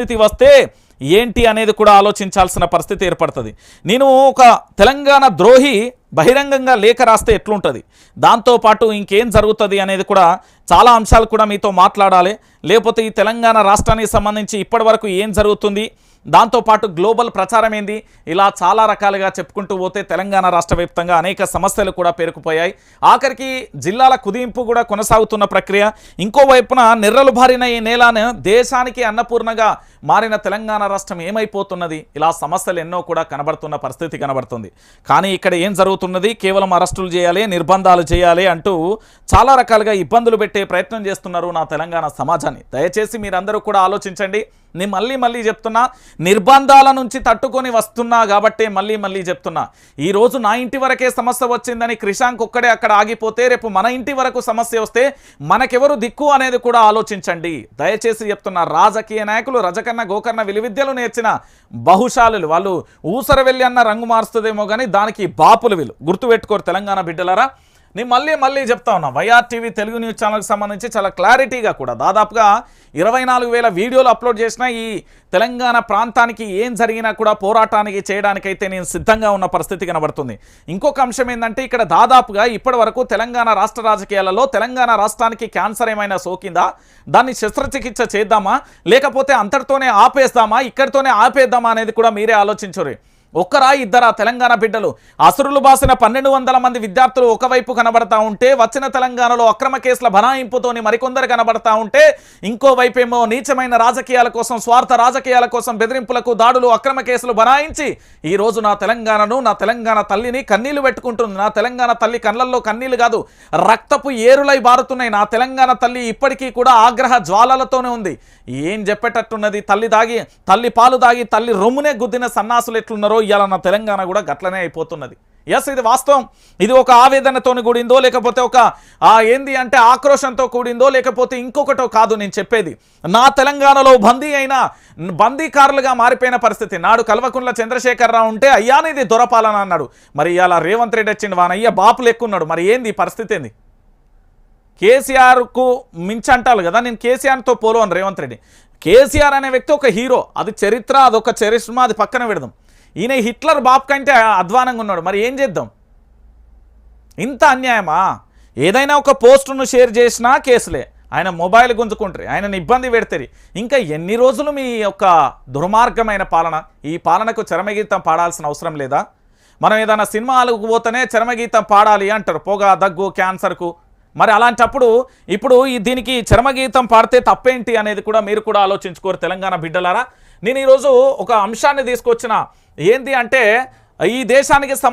పరిస్థితి వస్తే ఏంటి అనేది కూడా ఆలోచించాల్సిన పరిస్థితి ఏర్పడుతుంది. నేను ఒక తెలంగాణ ద్రోహి బహిరంగంగా లేఖ రాస్తే ఎట్లుంటుంది? దాంతోపాటు ఇంకేం జరుగుతుంది అనేది కూడా చాలా అంశాలు కూడా మీతో మాట్లాడాలి. లేకపోతే ఈ తెలంగాణ రాష్ట్రానికి సంబంధించి ఇప్పటివరకు ఏం జరుగుతుంది? దాంతోపాటు గ్లోబల్ ప్రచారం ఏంది? ఇలా చాలా రకాలుగా చెప్పుకుంటూ పోతే తెలంగాణ రాష్ట్ర వ్యాప్తంగా అనేక సమస్యలు కూడా పేరుకుపోయాయి. ఆఖరికి జిల్లాల కుదింపు కూడా కొనసాగుతున్న ప్రక్రియ. ఇంకోవైపున నిర్రలు బారిన ఈ నేలను దేశానికి అన్నపూర్ణగా మారిన తెలంగాణ రాష్ట్రం ఏమైపోతున్నది? ఇలా సమస్యలు ఎన్నో కూడా కనబడుతున్న పరిస్థితి కనబడుతుంది. కానీ ఇక్కడ ఏం జరుగుతున్నది? కేవలం అరెస్టులు చేయాలి నిర్బంధాలు చేయాలి అంటూ చాలా రకాలుగా ఇబ్బందులు పెట్టే ప్రయత్నం చేస్తున్నారు నా తెలంగాణ సమాజాన్ని. దయచేసి మీరందరూ కూడా ఆలోచించండి. నేను మళ్ళీ మళ్ళీ చెప్తున్నా నిర్బంధాల నుంచి తట్టుకొని వస్తున్నా కాబట్టే మళ్ళీ మళ్ళీ చెప్తున్నా. ఈ రోజు నా ఇంటి వరకే సమస్య వచ్చిందని క్రిషాంక్ ఒక్కడే అక్కడ ఆగిపోతే రేపు మన ఇంటి వరకు సమస్య వస్తే మనకెవరు దిక్కు అనేది కూడా ఆలోచించండి. దయచేసి చెప్తున్నా రాజకీయ నాయకులు రజక కన్నా గోకర్ణ విలువిద్యలు నేర్చిన బహుశాలులు. వాళ్ళు ఊసర వెళ్ళి అన్న రంగు మారుస్తుందేమో కానీ దానికి బాపులు వీళ్ళు గుర్తుపెట్టుకోరు తెలంగాణ బిడ్డలారా. నేను మళ్ళీ మళ్ళీ చెప్తా ఉన్నా. వైఆర్ టీవీ తెలుగు న్యూస్ ఛానల్కి సంబంధించి చాలా క్లారిటీగా కూడా దాదాపుగా ఇరవై నాలుగు వేల వీడియోలు అప్లోడ్ చేసిన ఈ తెలంగాణ ప్రాంతానికి ఏం జరిగినా కూడా పోరాటానికి చేయడానికైతే నేను సిద్ధంగా ఉన్న పరిస్థితి కనబడుతుంది. ఇంకొక అంశం ఏంటంటే ఇక్కడ దాదాపుగా ఇప్పటివరకు తెలంగాణ రాష్ట్ర రాజకీయాలలో తెలంగాణ రాష్ట్రానికి క్యాన్సర్ ఏమైనా సోకిందా? దాన్ని శస్త్రచికిత్స చేద్దామా? లేకపోతే అంతటితోనే ఆపేద్దామా ఇక్కడితోనే ఆపేద్దామా అనేది కూడా మీరే ఆలోచించరు. ఒక్కరా ఇద్దరా తెలంగాణ బిడ్డలు? అసురులు బాసిన పన్నెండు వందల మంది విద్యార్థులు ఒకవైపు కనబడతా ఉంటే వచ్చిన తెలంగాణలో అక్రమ కేసుల బనాయింపుతోని మరికొందరు కనబడతా ఉంటే ఇంకో వైపేమో నీచమైన రాజకీయాల కోసం స్వార్థ రాజకీయాల కోసం బెదిరింపులకు దాడులు అక్రమ కేసులు బనాయించి ఈ రోజు నా తెలంగాణను నా తెలంగాణ తల్లిని కన్నీళ్ళు పెట్టుకుంటుంది. నా తెలంగాణ తల్లి కళ్ళల్లో కన్నీళ్ళు కాదు రక్తపు ఏరులై బారుతున్నాయి. నా తెలంగాణ తల్లి ఇప్పటికీ కూడా ఆగ్రహ జ్వాలలతోనే ఉంది. ఏం చెప్పేటట్టున్నది? తల్లి దాగి తల్లి పాలు దాగి తల్లి రొమ్మునే గుద్దిన సన్నాసులు ఎట్లున్నారో ఇవాళ నా తెలంగాణ కూడా గట్లనే అయిపోతున్నది. ఎస్ ఇది వాస్తవం. ఇది ఒక ఆవేదనతో కూడిందో లేకపోతే ఒక ఏంది అంటే ఆక్రోషంతో కూడిందో లేకపోతే ఇంకొకటో కాదు నేను చెప్పేది. నా తెలంగాణలో బందీ అయిన బందీకారులుగా మారిపోయిన పరిస్థితి. నాడు కల్వకుంట్ల చంద్రశేఖరరావు ఉంటే అయ్యానిది దొరపాలన అన్నాడు. మరి ఇవాళ రేవంత్ రెడ్డి వచ్చింది వానయ్య బాపులు ఎక్కున్నాడు మరి ఏంది పరిస్థితి ఏంది? కేసీఆర్కు మించి అంటారు కదా నేను కేసీఆర్తో పోలోను రేవంత్ రెడ్డి. కేసీఆర్ అనే వ్యక్తి ఒక హీరో. అది చరిత్ర అదొక చరిష్మా అది పక్కన పెడదాం. ఈయన హిట్లర్ బాబు కంటే అధ్వానంగా ఉన్నాడు. మరి ఏం చేద్దాం? ఇంత అన్యాయమా? ఏదైనా ఒక పోస్టును షేర్ చేసినా కేసులే. ఆయన మొబైల్ గుంజుకుంటారు. ఆయనను ఇబ్బంది పెడతారు. ఇంకా ఎన్ని రోజులు మీ యొక్క దుర్మార్గమైన పాలన? ఈ పాలనకు చరమగీతం పాడాల్సిన అవసరం లేదా? మనం ఏదైనా సినిమాలకు పోతేనే చరమగీతం పాడాలి అంటారు. పొగ దగ్గు క్యాన్సర్కు మరి అలాంటప్పుడు ఇప్పుడు ఈ దీనికి చర్మగీతం పాడితే తప్పేంటి అనేది కూడా మీరు కూడా ఆలోచించుకోరు తెలంగాణ బిడ్డలారా. నేను ఈరోజు ఒక అంశాన్ని తీసుకొచ్చిన. ఏంటి అంటే ఈ దేశానికి సంబంధించి